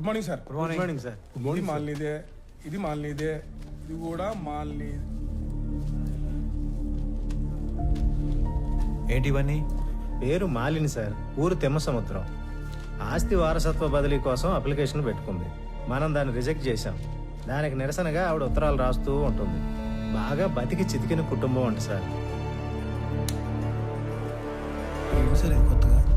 Good morning sir good morning sir ఇది మాలినీదే ఇది మాలినీదే. ఇది కూడా మాలిని. ఏంటి ఇవన్నీ? పేరు మాలిని సార్. ఊరు తెమ్మ సముద్రం. ఆస్తి వారసత్వ బదిలీ కోసం అప్లికేషన్ పెట్టుకుంది. మనం దాన్ని రిజెక్ట్ చేశాం. దానికి నిరసనగా ఆవిడ ఉత్తరాలు రాస్తూ ఉంటుంది. బాగా బతికి చితికిన కుటుంబం అంట సార్. సరే కొత్తగా?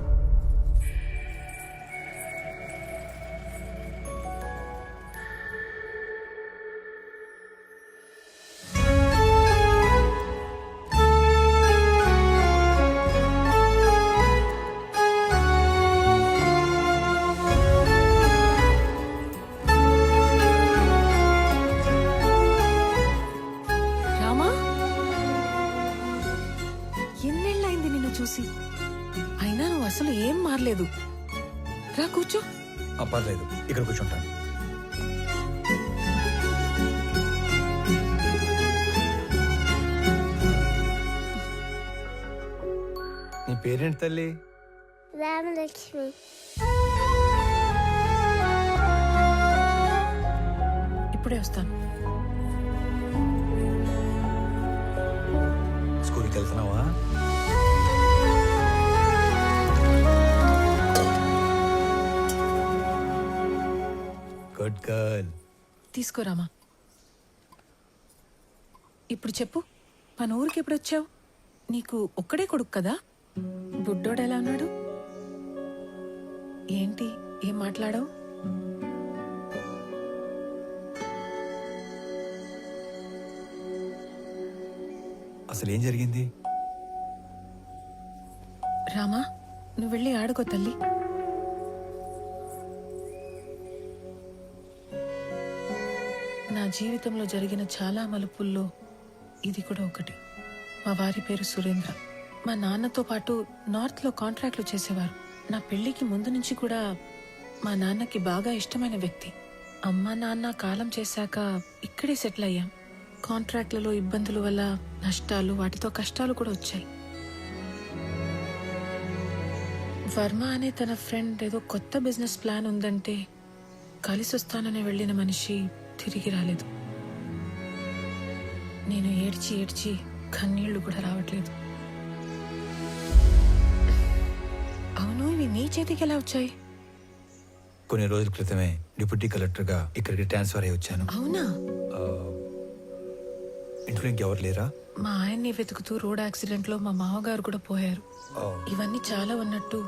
చూసి. అయినా నువ్వు అసలు ఏం మారలేదు. రా కూర్చో. ఆ, పర్లేదు. ఇక్కడ కూర్చుంటాను నీ పేరేంటి తల్లి? రామలక్ష్మి. ఇప్పుడే వస్తాను. స్కూల్కి వెళ్తున్నావా? గుడ్ గర్ల్ తీసుకో రామా. ఇప్పుడు చెప్పు మన ఊరికి ఎప్పుడు వచ్చావు నీకు ఒక్కడే కొడుకు కదా? బుడ్డోడు ఎలా ఉన్నాడు? ఏంటి ఏం మాట్లాడావు? అసలు ఏం జరిగింది? రామా నువ్వు వెళ్ళి ఆడుకో తల్లి. నా జీవితంలో జరిగిన చాలా మలుపుల్లో ఇది కూడా ఒకటి. మా వారి పేరు సురేంద్ర. మా నాన్నతో పాటు నార్త్లో కాంట్రాక్ట్లు చేసేవారు. నా పెళ్ళికి ముందు నుంచి కూడా మా నాన్నకి బాగా ఇష్టమైన వ్యక్తి. అమ్మ నాన్న కాలం చేశాక ఇక్కడే సెటిల్ అయ్యాం. కాంట్రాక్ట్లలో ఇబ్బందుల వల్ల నష్టాలు వాటితో కష్టాలు కూడా వచ్చాయి. వర్మ అనే తన ఫ్రెండ్ ఏదో కొత్త బిజినెస్ ప్లాన్ ఉందంటే కలిసి వస్తానని వెళ్ళిన మనిషి తిరిగి రాలేదు. నేను ఏడ్చి ఏడ్చి కన్నీళ్ళు కూడా రావట్లేదు. అవును ఇవి నీ చేతికి ఎలా వచ్చాయి? కొన్ని రోజుల క్రితమే డిప్యూటీ కలెక్టర్గా ఇక్కడికి ట్రాన్స్ఫర్ అయ్యి వచ్చాను. అవునా? ఇంట్లో ఇంకెవరు లేరా? మా ఆయన్ని వెతుకుతూ రోడ్ యాక్సిడెంట్లో మా మామగారు కూడా పోయారు. ఇవన్నీ చాలా ఉన్నట్టు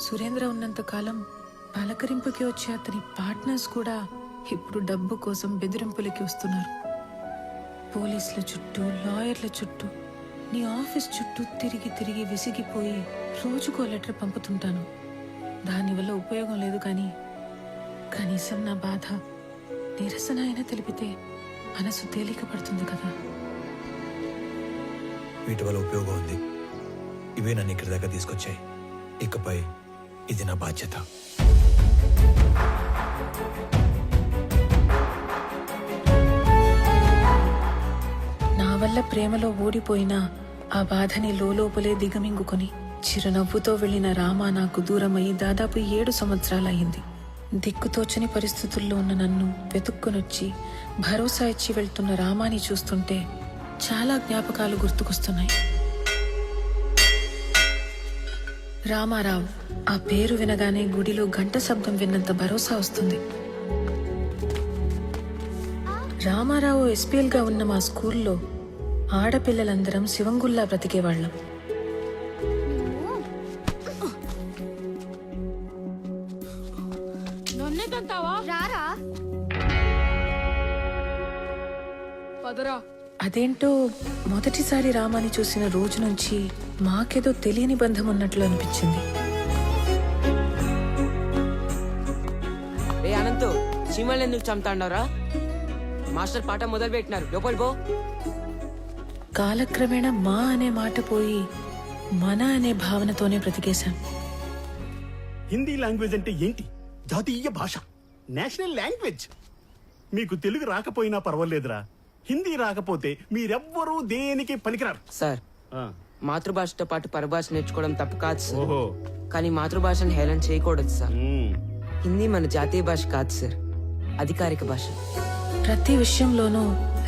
సురేంద్ర ఉన్నంత కాలం పలకరింపుకి వచ్చే అతని పార్ట్నర్స్ కూడా ఇప్పుడు డబ్బు కోసం బెదిరింపులకి వస్తున్నారు. పోలీసుల చుట్టూ లాయర్ల చుట్టూ నీ ఆఫీస్ చుట్టూ తిరిగి తిరిగి విసిగిపోయి రోజుకో లెటర్ పంపుతుంటాను. దానివల్ల ఉపయోగం లేదు కానీ కనీసం నా బాధ నిరసన అయినా తెలిపితే మనసు తేలిక పడుతుంది కదా. వీటి వల్ల ఉపయోగం ఉంది. ఇవే నన్ను ఇక్కడి దాకా తీసుకొచ్చాయి. ఇకపై ఇది నా బాధ్యత. వల్ల ప్రేమలో ఓడిపోయిన ఆ బాధని లోపలే దిగమింగుకొని చిరునవ్వుతో వెళ్ళిన రామ నాకు దూరమై దాదాపు ఏడు సంవత్సరాలయ్యింది. దిక్కుతోచని పరిస్థితుల్లో ఉన్న నన్ను వెతుక్కునొచ్చి భరోసా ఇచ్చి వెళ్తున్న రామాని చూస్తుంటే చాలా జ్ఞాపకాలు గుర్తుకొస్తున్నాయి. రామారావు ఆ పేరు వినగానే గుడిలో గంట శబ్దం విన్నంత భరోసా వస్తుంది. రామారావు ఎస్పీఎల్గా ఉన్న మా స్కూల్లో ఆడపిల్లలందరం శివంగుల్లా బ్రతికేవాళ్ళం. రారా? అదేంటో మొదటిసారి రామాని చూసిన రోజు నుంచి మాకేదో తెలియని బంధం ఉన్నట్లు అనిపించింది. ఏ అనంతు చీమల్ని ఎందుకు చంపుతాండవరా మాస్టర్ పాట మొదలు పెట్టినారు లోపలి పో. కాలక్రమేణా మా అనే మాట పోయి మన అనే భావనతోనే బ్రతికేశాం. హిందీ లాంగ్వేజ్ అంటే ఏంటి? జాతీయ భాష. National language. మీకు తెలుగు రాకపోయినా పర్వాలేదురా. హిందీ రాకపోతే మీరెవ్వరూ దేనికి పనికిరారు? సార్ ఆ, మాతృభాషతో పాటు పరభాష నేర్చుకోవడం తప్పు కాదు సార్. ఓహో. కానీ మాతృభాషను హేళన చేయకూడదు సార్. మ్మ్. హిందీ మన జాతీయ భాష కాదు సార్. అధికారిక భాష. ప్రతి విషయంలోనూ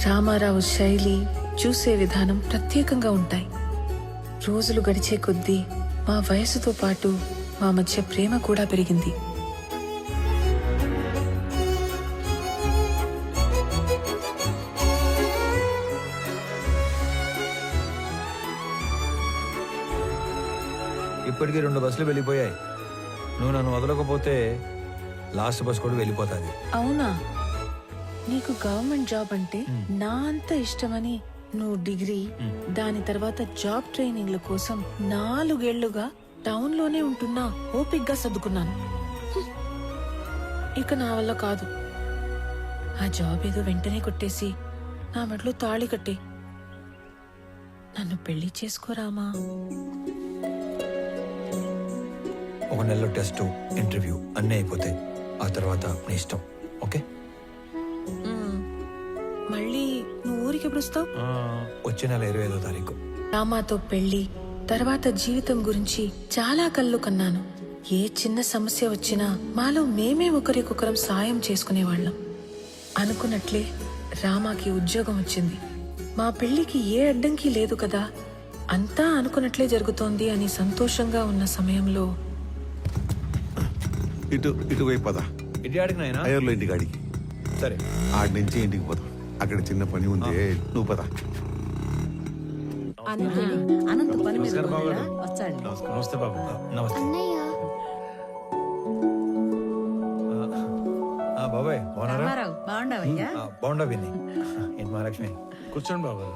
రామారావు శైలి చూసే విధానం ప్రత్యేకంగా ఉంటాయి. రోజులు గడిచే కొద్దీ మా వయసుతో పాటు మా మధ్య ప్రేమ కూడా పెరిగింది. ఇప్పటికీ రెండు బస్సులు వెళ్ళిపోయాయి. నువ్వు నన్ను వదలకపోతే లాస్ట్ బస్ కూడా వెళ్ళిపోతుంది. అవునా? నీకు గవర్నమెంట్ జాబ్ అంటే నా అంత ఇష్టమని నువ్వు డిగ్రీ దాని తర్వాత జాబ్ ట్రైనింగ్ల కోసం నాలుగేళ్ళుగా టౌన్లోనే ఉంటున్నా ఓపిగ్గా సర్దుకున్నాను. ఇక నా వల్ల కాదు. ఆ జాబ్ ఏదో వెంటనే కొట్టేసి నా మెడలో తాళి కట్టే. నన్ను పెళ్ళి చేసుకోరామా ఒక నెలలో టెస్ట్ ఇంటర్వ్యూ అన్నీ అయిపోతాయి. ఆ తర్వాత నీ ఇష్టం ఓకే. మళ్ళీ నువ్వు ఊరికి ఎప్పుడు వస్తావు? వచ్చే నెల ఇరవై ఐదో తారీఖు. రామాతో పెళ్ళి తర్వాత జీవితం గురించి చాలా కళ్ళు కన్నాను. ఏ చిన్న సమస్య వచ్చినా మాలో మేమే ఒకరికొకరం సాయం చేసుకునేవాళ్ళం. అనుకున్నట్లే రామాకి ఉద్యోగం వచ్చింది. మా పెళ్ళికి ఏ అడ్డంకి లేదు కదా అంతా అనుకున్నట్లే జరుగుతోంది అని సంతోషంగా ఉన్న సమయంలో ఇటు ఇటువైపు పద. ఇటు ఆడికి నాయనా? అయ్యర్లో ఇంటికి అడిగి సరే. ఆడి నుంచి ఇంటికి పోదాం. అక్కడ చిన్న పని ఉంది. నువ్వు పద. అనంత పని మీద పోయాడా? వచ్చాడు. నమస్తే బాబు. నమస్తే. అన్నయ్య. ఆ, బాబాయ్ బాగున్నారా? రామారావు బాగుండవయ్యా? ఆ, బాగుండా విని. ఏంటి మహాలక్ష్మి? కూర్చోండి బాబు.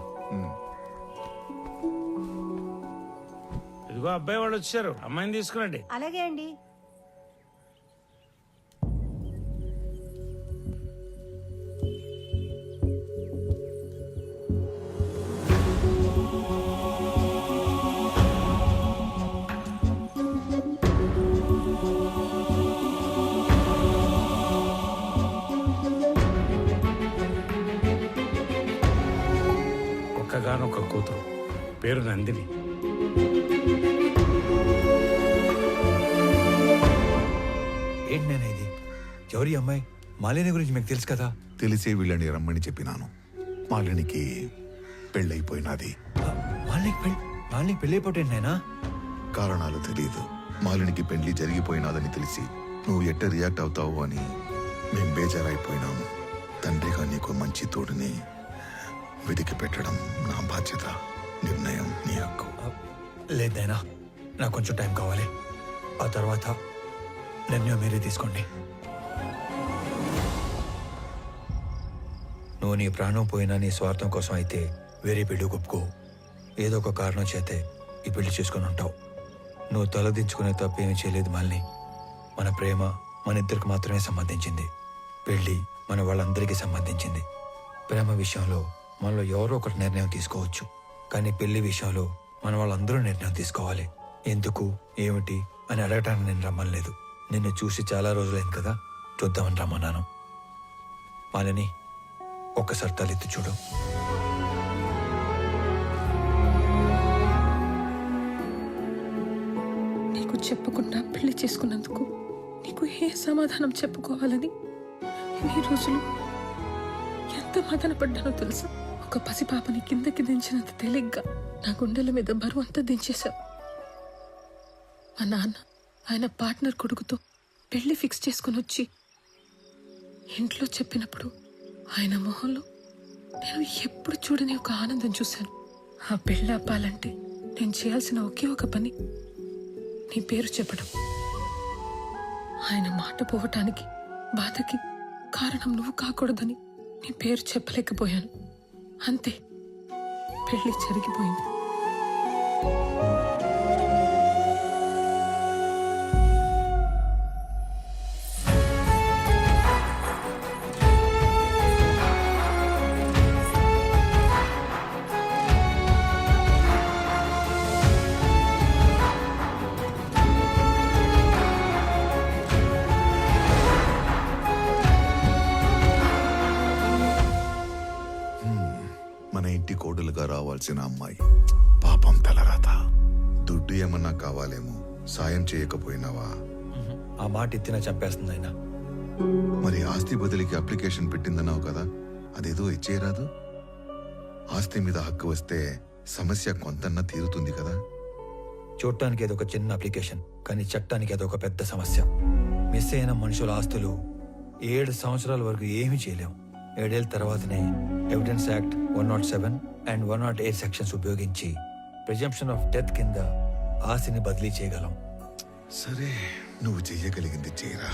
ఇదిగో అబ్బాయి వాళ్ళు వచ్చారు. అమ్మాయిని తీసుకురండి. అలాగే అండి. పేరు నందిని. ఏంటి నేను ఇది? ఎవరి అమ్మాయి? మాలిని గురించి మీకు తెలుసు కదా? తెలిసే వీళ్ళని రమ్మని చెప్పినాను. మాలినికి పెళ్ళైపోయినది. మాలినికి పెళ్ళి మాలినికి పెళ్ళైపోతే నేనా కారణాలు తెలియదు. మాలినికి పెళ్ళి జరిగిపోయినాదని తెలిసి నువ్వు ఎట్ట రియాక్ట్ అవుతావు అని మేం బేజారైపోయినాము. తండ్రిగా నీకు మంచి తోడుని వెతికి పెట్టడం నా బాధ్యత. నిర్ణయం నీ హక్కు. లేదు నాయనా నాకు కొంచెం టైం కావాలి. ఆ తర్వాత నిర్ణయం మీరే తీసుకోండి. నువ్వు నీ ప్రాణం పోయినా నీ స్వార్థం కోసం అయితే వేరే పెళ్ళి ఒప్పుకో ఏదో ఒక కారణం చేతే ఈ పెళ్ళి చేసుకుని ఉంటావు. నువ్వు తలదించుకునే తప్పేమీ చేయలేదు మళ్ళీ మన ప్రేమ మన ఇద్దరికి మాత్రమే సంబంధించింది. పెళ్ళి మన వాళ్ళందరికీ సంబంధించింది. ప్రేమ విషయంలో మనలో ఎవరో ఒకరు నిర్ణయం తీసుకోవచ్చు. కానీ పెళ్ళి విషయంలో మన వాళ్ళందరూ నిర్ణయం తీసుకోవాలి. ఎందుకు? ఏమిటి? అని అడగటానికి నేను రమ్మలేదు నిన్ను చూసి చాలా రోజులైంది కదా. చూద్దామని రమ్మన్నాను. మాలని ఒక్కసారి తలెత్తి చూడు. నీకు చెప్పకుండా పెళ్ళి చేసుకున్నందుకు నీకు ఏ సమాధానం చెప్పుకోవాలని? ఎన్ని రోజులు ఎంత మదనపడ్డానో తెలుసా? ఒక పసిపాపని కిందకి దించినంత తేలిగ్గా నా గుండెల మీద బరువు అంతా దించేశావు. మా నాన్న ఆయన పార్ట్నర్ కొడుకుతో పెళ్ళి ఫిక్స్ చేసుకుని వచ్చి ఇంట్లో చెప్పినప్పుడు ఆయన మొహంలో నేను ఎప్పుడు చూడని ఒక ఆనందం చూశాను. ఆ పెళ్ళి ఆపాలంటే నేను చేయాల్సిన ఒకే ఒక పని నీ పేరు చెప్పడం. ఆయన మాట పోవటానికి బాధకి కారణం నువ్వు కాకూడదని నీ పేరు చెప్పలేకపోయాను. అంతే. పెళ్ళి జరిగిపోయింది. రావాల్సిన అమ్మాయి. పాపం తలరాత. దుడ్డు ఏమన్నా కావాలేమో సాయం చేయకపోయినావా? ఆ మాట ఎత్తినా చంపేస్తుంది ఆయన. మరి ఆస్తి బదిలీకి అప్లికేషన్ పెట్టిందన్నావు కదా అదేదో ఇచ్చేయరాదు? ఆస్తి మీద హక్కు వస్తే సమస్య కొంతన్నా తీరుతుంది కదా? చూడటానికి ఏదో ఒక చిన్న అప్లికేషన్ కానీ చట్టానికి అదొక పెద్ద సమస్య. మిస్ అయిన మనుషుల ఆస్తులు ఏడు సంవత్సరాల వరకు ఏమీ చేయలేం ఏడేళ్ళ తర్వాతనే evidence act one nought seven and one nought eight sections ఉపయోగించి ప్రిజంప్షన్ ఆఫ్ డెత్ కింద ఆస్తిని బదిలీ చేయగలం. సరే నువ్వు చెయ్యగలిగింది చేయరా